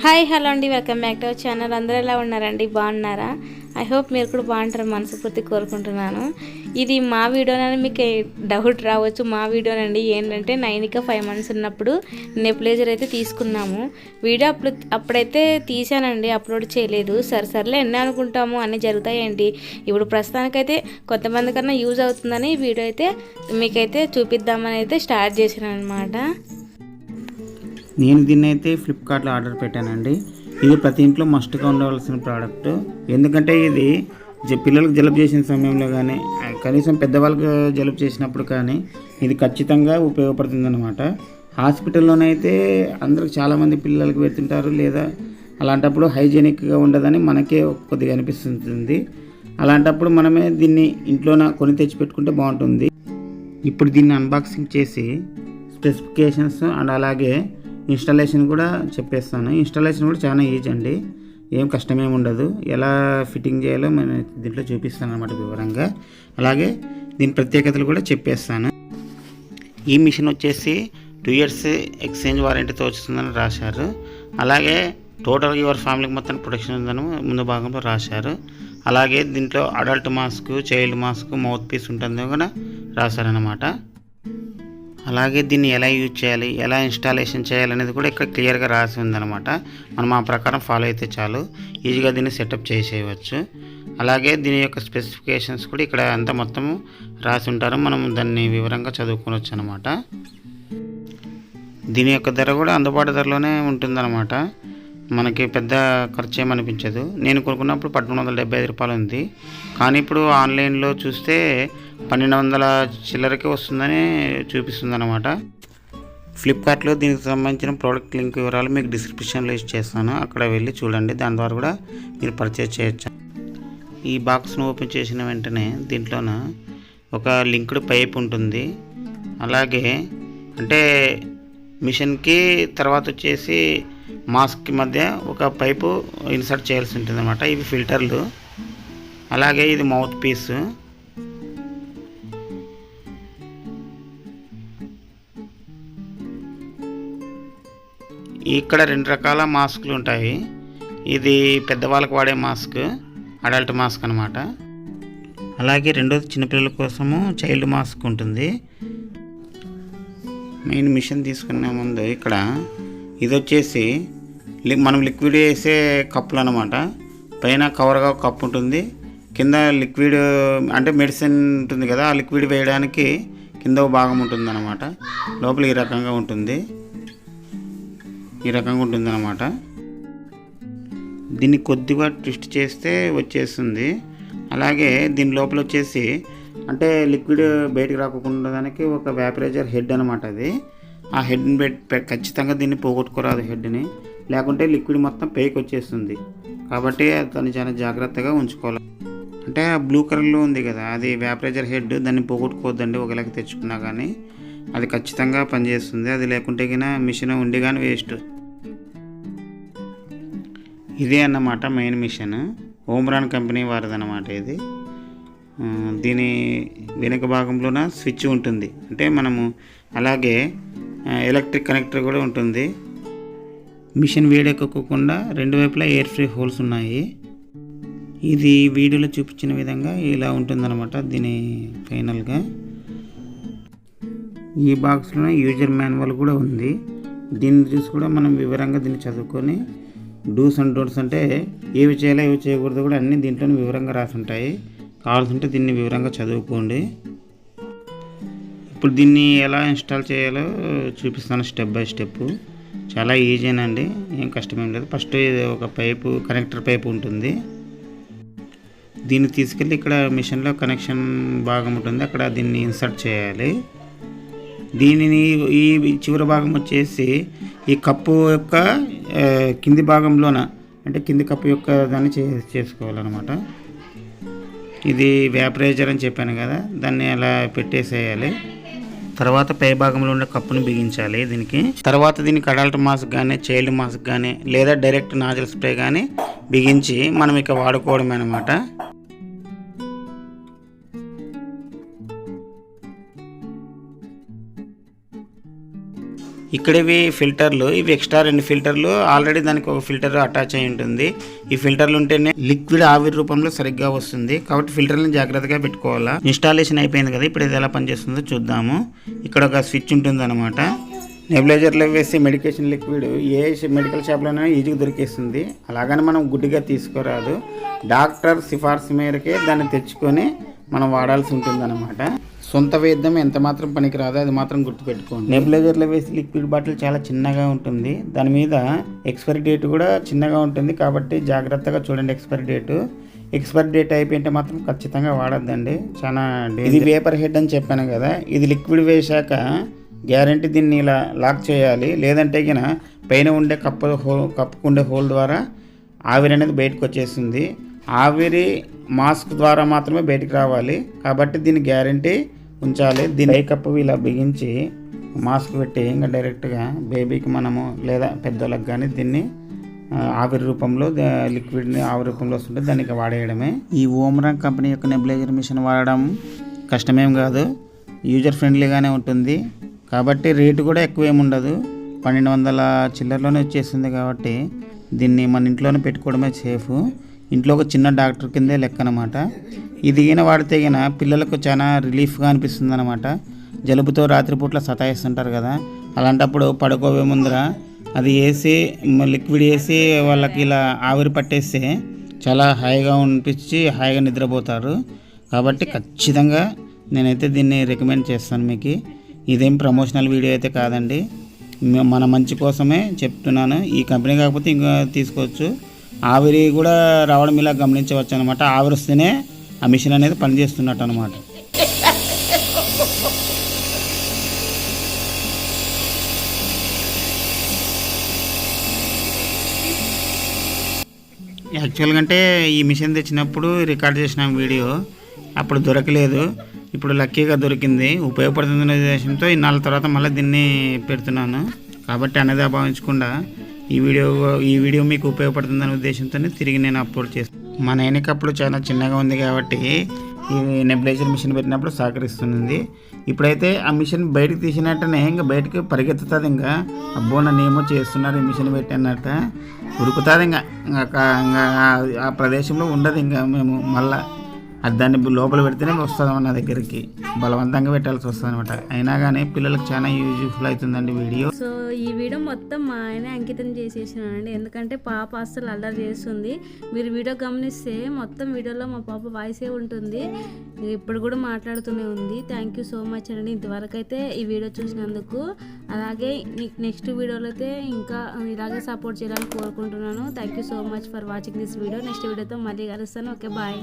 Hi hello అండి. Welcome back to our channel. అందరూ ఎలా ఉన్నారండి? బాగున్నారా? ఐ హోప్ మీరు కూడా బాగుంటారు మనస్ఫూర్తి కోరుకుంటున్నాను. ఇది మా వీడియోనని మీకు డౌట్ రావచ్చు. మా వీడియోనండి ఏంటంటే నైనిక ఫైవ్ మంత్స్ ఉన్నప్పుడు నెప్లేజర్ అయితే తీసుకున్నాము. వీడియో అప్పుడు అప్పుడైతే తీసానండి అప్లోడ్ చేయలేదు. సరే సర్లే ఎన్ని అనుకుంటాము? అన్నీ జరుగుతాయండి ఇప్పుడు ప్రస్తుతానికైతే కొంతమంది కన్నా యూజ్ అవుతుందని వీడియో అయితే మీకైతే చూపిద్దామని అయితే స్టార్ట్ చేశాను అనమాట నేను దీన్ని అయితే ఫ్లిప్కార్ట్లో ఆర్డర్ పెట్టానండి. ఇది ప్రతి ఇంట్లో మస్ట్గా ఉండవలసిన ప్రోడక్ట్. ఎందుకంటే ఇది పిల్లలకు జలుబు చేసిన సమయంలో కానీ కనీసం పెద్దవాళ్ళకి జలుబు చేసినప్పుడు కానీ ఇది ఖచ్చితంగా ఉపయోగపడుతుంది అనమాట హాస్పిటల్లోనైతే అందరికి చాలామంది పిల్లలకు పెడుతుంటారు లేదా అలాంటప్పుడు హైజీనిక్గా ఉండదని మనకే కొద్దిగా అనిపిస్తుంది అలాంటప్పుడు మనమే దీన్ని ఇంట్లోన కొని తెచ్చి పెట్టుకుంటే బాగుంటుంది. ఇప్పుడు దీన్ని అన్బాక్సింగ్ చేసి స్పెసిఫికేషన్స్ అండ్ అలాగే ఇన్స్టాలేషన్ కూడా చెప్పేస్తాను. ఇన్స్టాలేషన్ కూడా చాలా ఈజీ అండి. ఏం కష్టమేమి ఉండదు. ఎలా ఫిట్టింగ్ చేయాలో నేను దీంట్లో చూపిస్తాను అనమాట వివరంగా. అలాగే దీని ప్రత్యేకతలు కూడా చెప్పేస్తాను. ఈ మిషన్ వచ్చేసి టూ ఇయర్స్ ఎక్స్చేంజ్ వారంటీతో వస్తుందని రాశారు. అలాగే టోటల్ యువర్ ఫ్యామిలీకి మొత్తం ప్రొటెక్షన్ ఉందని ముందు భాగంలో రాశారు. అలాగే దీంట్లో adult mask child mask mouthpiece ఉంటుంది కూడా రాశారనమాట అలాగే దీన్ని ఎలా యూజ్ చేయాలి ఎలా ఇన్స్టాలేషన్ చేయాలి అనేది కూడా ఇక్కడ క్లియర్గా రాసి ఉందన్నమాట. మనం ఆ ప్రకారం ఫాలో అయితే చాలు. ఈజీగా దీన్ని సెటప్ చేసేయవచ్చు. అలాగే దీని యొక్క స్పెసిఫికేషన్స్ కూడా ఇక్కడ అంతా మొత్తం రాసి ఉంటారు. మనం దాన్ని వివరంగా చదువుకోవచ్చు అనమాట దీని యొక్క ధర కూడా అందుబాటు ధరలోనే ఉంటుందన్నమాట. మనకి పెద్ద ఖర్చు ఏమనిపించదు. నేను కొనుక్కున్నప్పుడు పదకొండు వందల డెబ్బై ఐదు రూపాయలు ఉంది. కానీ ఇప్పుడు ఆన్లైన్లో చూస్తే పన్నెండు వందల చిల్లరకే వస్తుందని చూపిస్తుంది అనమాట ఫ్లిప్కార్ట్లో దీనికి సంబంధించిన ప్రోడక్ట్ లింక్ వివరాలు మీకు డిస్క్రిప్షన్లో ఇచ్చి చేస్తాను. అక్కడ వెళ్ళి చూడండి. దాని ద్వారా కూడా మీరు పర్చేజ్ చేయొచ్చు. ఈ బాక్స్ను ఓపెన్ చేసిన వెంటనే దీంట్లోన ఒక లింక్డ్ పైప్ ఉంటుంది. అలాగే అంటే మిషన్కి తర్వాత వచ్చేసి మాస్క్కి మధ్య ఒక పైపు ఇన్సర్ట్ చేయాల్సి ఉంటుంది అనమాట ఇవి ఫిల్టర్లు. అలాగే ఇది మౌత్ పీస్. ఇక్కడ రెండు రకాల మాస్కులు ఉంటాయి. ఇది పెద్దవాళ్ళకి వాడే మాస్క్ అడల్ట్ మాస్క్ అనమాట అలాగే రెండోది చిన్నపిల్లల కోసము చైల్డ్ మాస్క్ ఉంటుంది. మెయిన్ మిషన్ తీసుకునే ముందు ఇక్కడ ఇది వచ్చేసి మనం లిక్విడ్ వేసే కప్పులు అనమాట పైన కవర్గా ఒక కప్ ఉంటుంది. కింద లిక్విడ్ అంటే మెడిసిన్ ఉంటుంది కదా ఆ లిక్విడ్ వేయడానికి కింద ఒక భాగం ఉంటుంది అనమాట లోపల ఈ రకంగా ఉంటుంది. ఈ రకంగా ఉంటుంది అనమాట దీన్ని కొద్దిగా ట్విస్ట్ చేస్తే వచ్చేస్తుంది. అలాగే దీని లోపల వచ్చేసి అంటే లిక్విడ్ బయటకు రాకుండా దానికి ఒక వ్యాపరైజర్ హెడ్ అనమాట అది. ఆ హెడ్ని పెట్టి ఖచ్చితంగా దీన్ని పోగొట్టుకోరాదు హెడ్ని లేకుంటే లిక్విడ్ మొత్తం పేకి వచ్చేస్తుంది కాబట్టి దాన్ని చాలా జాగ్రత్తగా ఉంచుకోవాలి. అంటే ఆ బ్లూ కలర్లో ఉంది కదా అది వ్యాపరైజర్ హెడ్ దాన్ని పోగొట్టుకోవద్దండి ఒకలాగా తెచ్చుకున్నా కానీ అది ఖచ్చితంగా పనిచేస్తుంది. అది లేకుంటే గిన మిషన్ ఉండి కానీ వేస్ట్. ఇదే అన్నమాట మెయిన్ మిషన్. ఓమ్రాన్ కంపెనీ వారిదన్నమాట ఇది. దీని వెనుక భాగంలోన స్విచ్ ఉంటుంది. అంటే మనము అలాగే ఎలక్ట్రిక్ కనెక్టర్ కూడా ఉంటుంది. మిషన్ వేడెక్కకుండా రెండు వైపులా ఎయిర్ ఫ్రీ హోల్స్ ఉన్నాయి. ఇది వీడియోలో చూపించిన విధంగా ఇలా ఉంటుందన్నమాట దీని ఫైనల్గా ఈ బాక్స్లోనే యూజర్ మాన్యువల్ కూడా ఉంది. దీన్ని చూసి కూడా మనం వివరంగా దీన్ని చదువుకొని డూస్ అండ్ డోంట్స్ అంటే ఏవి చేయాలో ఏవి చేయకూడదు కూడా అన్నీ దీంట్లోనే వివరంగా రాసి ఉంటాయి కావాల్సి ఉంటే దీన్ని వివరంగా చదువుకోండి. ఇప్పుడు దీన్ని ఎలా ఇన్స్టాల్ చేయాలో చూపిస్తాను స్టెప్ బై స్టెప్ చాలా ఈజీనండి ఏం కష్టమేం లేదు. ఫస్ట్ ఇది ఒక పైపు కనెక్టర్ పైపు ఉంటుంది. దీన్ని తీసుకెళ్ళి ఇక్కడ మిషన్లో కనెక్షన్ భాగం ఉంటుంది. అక్కడ దీన్ని ఇన్సర్ట్ చేయాలి. దీనిని ఈ చివరి భాగం వచ్చేసి ఈ కప్పు యొక్క కింది భాగంలోన అంటే కింది కప్పు యొక్క దాన్ని చే చేసుకోవాలన్నమాట. ఇది వ్యాపరైజర్ అని చెప్పాను కదా దాన్ని అలా పెట్టేసేయాలి. తర్వాత పై భాగంలో ఉండే కప్పును బిగించాలి దీనికి. తర్వాత దీనికి అడల్ట్ మాస్క్ కానీ చైల్డ్ మాస్క్ కానీ లేదా డైరెక్ట్ నాజల్ స్ప్రే కానీ బిగించి మనం ఇక వాడుకోవడమే అనమాట ఇక్కడ ఇవి ఫిల్టర్లు ఇవి ఎక్స్ట్రా రెండు ఫిల్టర్లు ఆల్రెడీ దానికి ఒక ఫిల్టర్ అటాచ్ అయి ఉంటుంది. ఈ ఫిల్టర్లు ఉంటేనే లిక్విడ్ ఆవిరి రూపంలో సరిగ్గా వస్తుంది. కాబట్టి ఫిల్టర్లను జాగ్రత్తగా పెట్టుకోవాలా. ఇన్స్టాలేషన్ అయిపోయింది కదా ఇప్పుడు ఇది ఎలా పనిచేస్తుందో చూద్దాము. ఇక్కడ ఒక స్విచ్ ఉంటుంది అనమాట నెబులైజర్లో వేసి మెడికేషన్ లిక్విడ్ ఏ మెడికల్ షాప్లోనే ఈజీగా దొరికేస్తుంది. అలాగని మనం గుడ్డిగా తీసుకోరాదు. డాక్టర్ సిఫార్సు మేరకే దాన్ని తెచ్చుకొని మనం వాడాల్సి ఉంటుంది సొంత వైద్యం ఎంత మాత్రం పనికిరాదో అది మాత్రం గుర్తుపెట్టుకోండి. నెబులైజర్లో వేసి లిక్విడ్ బాటిల్ చాలా చిన్నగా ఉంటుంది. దాని మీద ఎక్స్పైరీ డేట్ కూడా చిన్నగా ఉంటుంది కాబట్టి జాగ్రత్తగా చూడండి ఎక్స్పైరీ డేటు. ఎక్స్పైరీ డేట్ అయిపోయింటే మాత్రం ఖచ్చితంగా వాడొద్దండి. చాలా ఇది వేపర్ హెడ్ అని చెప్పాను కదా ఇది లిక్విడ్ వేశాక గ్యారంటీ దీన్ని ఇలా లాక్ చేయాలి. లేదంటే గిన పైన ఉండే కప్పు హోల్ కప్పుకుండే హోల్ ద్వారా ఆవిరి అనేది బయటకు వచ్చేస్తుంది ఆవిరి మాస్క్ ద్వారా మాత్రమే బయటికి రావాలి. కాబట్టి దీని గ్యారంటీ ఉంచాలి. దీని మేకప్ ఇలా బిగించి మాస్క్ పెట్టి ఇంకా డైరెక్ట్గా బేబీకి మనము లేదా పెద్దోళ్ళకి కానీ దీన్ని ఆవిరి రూపంలో లిక్విడ్ని ఆవిరి రూపంలో వస్తుంటే దానికి వాడేయడమే. ఈ ఓమ్రా కంపెనీ యొక్క నెబ్లైజర్ మిషన్ వాడడం కష్టమేం కాదు. యూజర్ ఫ్రెండ్లీగానే ఉంటుంది. కాబట్టి రేటు కూడా ఎక్కువ ఏముండదు ఉండదు. పన్నెండు వందల చిల్లరలోనే వచ్చేసింది కాబట్టి దీన్ని మన ఇంట్లోనే పెట్టుకోవడమే సేఫ్. ఇంట్లో ఒక చిన్న డాక్టర్ కిందే లెక్క అనమాట ఇది ఈయన వాడితే ఈయన పిల్లలకు చాలా రిలీఫ్గా అనిపిస్తుంది అనమాట జలుబుతో రాత్రిపూట్ల సతాయిస్తుంటారు కదా. అలాంటప్పుడు పడుకోవే ముందర అది వేసి లిక్విడ్ వేసి వాళ్ళకి ఇలా ఆవిరి పట్టేస్తే చాలా హాయిగా అనిపించి హాయిగా నిద్రపోతారు. కాబట్టి ఖచ్చితంగా నేనైతే దీన్ని రికమెండ్ చేస్తాను మీకు. ఇదేం ప్రమోషనల్ వీడియో అయితే కాదండి. మన మంచి కోసమే చెప్తున్నాను. ఈ కంపెనీ కాకపోతే ఇంకా తీసుకోవచ్చు. ఆవిరి కూడా రావడం ఇలా గమనించవచ్చు అనమాట ఆవిరి వస్తేనే ఆ మిషన్ అనేది పనిచేస్తున్నట్టు అనమాట యాక్చువల్గా అంటే ఈ మిషన్ తెచ్చినప్పుడు రికార్డ్ చేసిన వీడియో అప్పుడు దొరకలేదు. ఇప్పుడు లక్కీగా దొరికింది. ఉపయోగపడుతుందనే ఉద్దేశంతో ఇన్నాళ్ళ తర్వాత మళ్ళీ దీన్ని పెడుతున్నాను. కాబట్టి అనేది భావించకుండా ఈ వీడియో ఈ వీడియో మీకు ఉపయోగపడుతుందనే ఉద్దేశంతోనే తిరిగి నేను అప్లోడ్ చేస్తాను. మన ఎన్నికప్పుడు చాలా చిన్నగా ఉంది కాబట్టి ఈ నెబ్లైజర్ మిషన్ పెట్టినప్పుడు సహకరిస్తుంది ఇప్పుడైతే ఆ మిషన్ బయటకు తీసినట్టనే ఇంకా బయటకు పరిగెత్తుతుంది ఇంకా. అబ్బో నన్ను ఏమో చేస్తున్నారు ఈ మిషన్ పెట్టినట్ట ఉరుకుతుంది ఇంకా. ఇంకా ఆ ప్రదేశంలో ఉండదు ఇంకా మేము మళ్ళీ. అది దాన్ని లోపల పెడితేనే వస్తుంది మన దగ్గరికి. బలవంతంగా పెట్టాల్సి వస్తుంది అనమాట అయినా కానీ పిల్లలకు చాలా యూజ్ఫుల్ అవుతుందండి వీడియో. సో ఈ వీడియో మొత్తం మా ఆయన అంకితం చేసేసినానండి ఎందుకంటే పాప అస్సలు అల్లరి చేస్తుంది. మీరు వీడియో గమనిస్తే మొత్తం వీడియోలో మా పాప వాయిసే ఉంటుంది. ఇప్పుడు కూడా మాట్లాడుతూనే ఉంది. థ్యాంక్ యూ సో మచ్ అండి. ఇంతవరకు అయితే ఈ వీడియో చూసినందుకు. అలాగే నీకు నెక్స్ట్ వీడియోలో అయితే ఇంకా ఇలాగే సపోర్ట్ చేయాలని కోరుకుంటున్నాను. Thank you so much for watching this video next వీడియోతో మళ్ళీ కలుస్తాను. Okay bye.